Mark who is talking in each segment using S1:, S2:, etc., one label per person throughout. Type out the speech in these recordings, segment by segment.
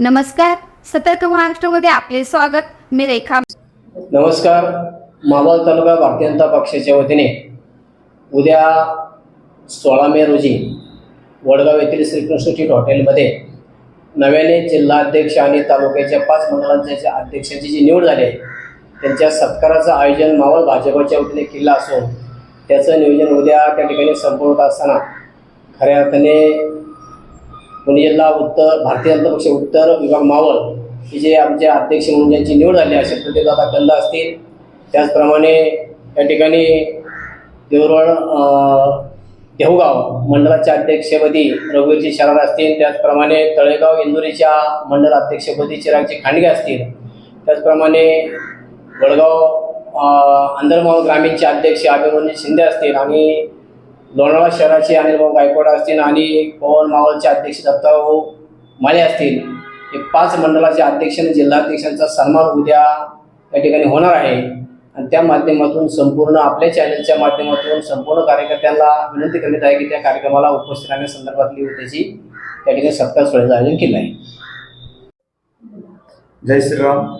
S1: नमस्कार. सतर्क महाराष्ट्रामध्ये आपले स्वागत. मी रेखा.
S2: नमस्कार. मावळ तालुका भारतीय जनता पक्षाच्या वतीने उद्या सोळा मे रोजी वडगाव येथील श्रीकृष्ण स्ट्रीट हॉटेलमध्ये नव्याने जिल्हाध्यक्ष आणि तालुक्याच्या पाच मंडळांच्या अध्यक्षांची जी निवड झाली आहे त्यांच्या सत्काराचं आयोजन मावळ भाजपच्या वतीने केलं असून त्याचं नियोजन उद्या त्या ठिकाणी संपूर्ण असताना खऱ्या अर्थाने पुणे जिल्हा उत्तर भारतीय जनता पक्ष उत्तर विभाग मावळ ही जे आमचे अध्यक्ष म्हणून ज्यांची निवड झाली आहे असे दादा कंद असतील. त्याचप्रमाणे या ठिकाणी देवरवड देहूगाव मंडळाच्या अध्यक्षपदी रघुवीरजी शरार असतील. त्याचप्रमाणे तळेगाव इंदुरीच्या मंडळ अध्यक्षपदी चिरागचे खांडगे असतील. त्याचप्रमाणे वडगाव आंधळमाव ग्रामीणचे अध्यक्ष अभिमन्यू शिंदे असतील आणि लोणावळा शहराचे अनिलभाऊ गायकवाड असतील आणि पवन मावळचे अध्यक्ष दत्ताभाऊ माले असतील हे पाच मंडळाचे अध्यक्ष आणि जिल्हाध्यक्षांचा सन्मान उद्या या ठिकाणी होणार आहे. आणि त्या माध्यमातून संपूर्ण आपल्या चॅनलच्या माध्यमातून संपूर्ण कार्यकर्त्यांना विनंती करण्यात आहे की त्या कार्यक्रमाला उपस्थित राहण्यासंदर्भातली त्याची त्या ठिकाणी सत्कार सोहळ्याचं आयोजन केलं आहे.
S3: जय श्रीराम.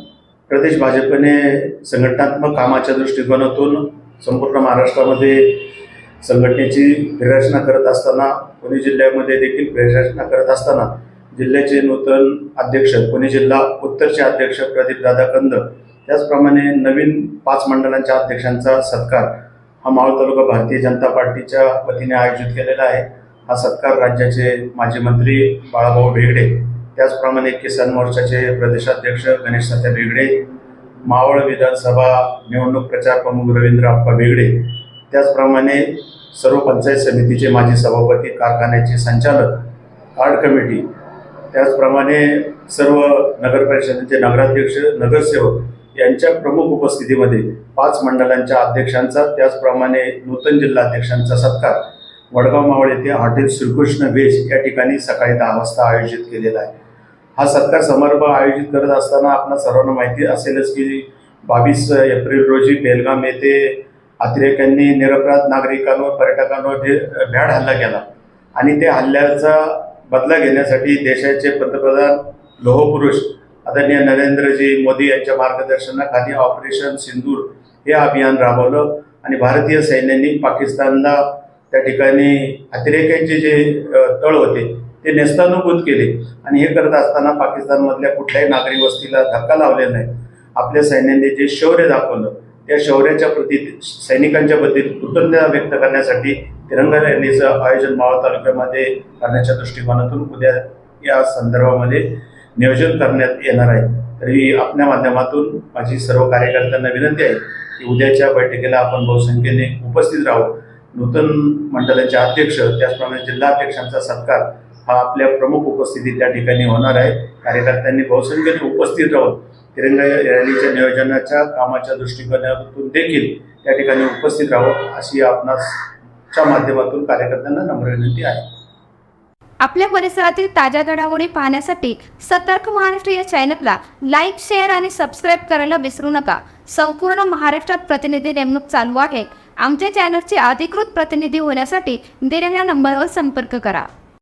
S3: प्रदेश भाजपने संघटनात्मक कामाच्या दृष्टिकोनातून संपूर्ण महाराष्ट्रामध्ये संघटनेची फेररचना करत असताना पुणे जिल्ह्यामध्ये देखील फेररचना करत असताना जिल्ह्याचे नूतन अध्यक्ष पुणे जिल्हा उत्तरचे अध्यक्ष प्रदीपदादा कंद त्याचप्रमाणे नवीन पाच मंडळांच्या अध्यक्षांचा सत्कार हा मावळ तालुका भारतीय जनता पार्टीच्या वतीने आयोजित केलेला आहे. हा सत्कार राज्याचे माजी मंत्री बाळाभाऊ भेगडे त्याचप्रमाणे किसान मोर्चाचे प्रदेशाध्यक्ष गणेश सत्या बेगडे मावळ विधानसभा निवडणूक प्रचार प्रमुख रवींद्र आप्पा बेगडे त्याचप्रमाणे सर्व पंचायत समितीचे माजी सभापती कारखान्याचे संचालक कार्ड कमिटी त्याचप्रमाणे सर्व नगर परिषदेचे नगराध्यक्ष नगरसेवक यांच्या प्रमुख उपस्थितीमध्ये पाच मंडळांच्या अध्यक्षांचा त्याचप्रमाणे नूतन जिल्हाध्यक्षांचा सत्कार. वडगाव मावळ येथे हॉटेल श्रीकृष्ण वेज या ठिकाणी सकाळी दहा वाजता आयोजित केलेला आहे. हा सत्कार समारंभ आयोजित करत असताना आपणा सर्वांना माहिती असेलच की बावीस एप्रिल रोजी बेलगाम येथे अतिरेक्यांनी निरपराध नागरिकांवर पर्यटकांवर जे भ्याड हल्ला केला आणि त्या हल्ल्याचा बदला घेण्यासाठी देशाचे पंतप्रधान लोहपुरुष आदरणीय नरेंद्रजी मोदी यांच्या मार्गदर्शनाखाली ऑपरेशन सिंदूर हे अभियान राबवलं आणि भारतीय सैन्यांनी पाकिस्तानला त्या ठिकाणी अतिरेक्यांचे जे तळ होते ते नेस्तानुभूत केले. आणि हे करत असताना पाकिस्तानमधल्या कुठल्याही नागरी वस्तीला धक्का लावलेला नाही. आपल्या सैन्याने जे शौर्य दाखवलं त्या शौर्याच्या प्रती सैनिकांच्या बद्दल कृतज्ञता व्यक्त करण्यासाठी तिरंगा रॅलीचं आयोजन मावळ तालुक्यामध्ये करण्याच्या दृष्टिकोनातून उद्या या संदर्भामध्ये नियोजन करण्यात येणार आहे. तरी आपल्या माध्यमातून माझी सर्व कार्यकर्त्यांना विनंती आहे की उद्याच्या बैठकीला आपण बहुसंख्येने उपस्थित राहू. नूतन मंडळाचे अध्यक्ष त्याचप्रमाणे जिल्हाध्यक्षांचा सत्कार हा आपल्या प्रमुख उपस्थिती त्या ठिकाणी होणार आहे. कार्यकर्त्यांनी बहुसंख्येने उपस्थित राहून तिरंगा रॅलीच्या नियोजनाच्या कामाच्या दृष्टिकोनातून देखील त्या ठिकाणी उपस्थित राहावं अशी आपणासच्या माध्यमातून कार्यकर्त्यांना नम्र विनंती आहे.
S1: आपल्या परिसरातील ताज्या घडामोडी पाहण्यासाठी सतर्क महाराष्ट्र या चॅनलला लाईक शेअर आणि सबस्क्राईब करायला विसरू नका. संपूर्ण महाराष्ट्रात प्रतिनिधी नेमणूक चालू आहे. आमच्या चॅनलचे अधिकृत प्रतिनिधी होण्यासाठी दिलेल्या नंबरवर संपर्क करा.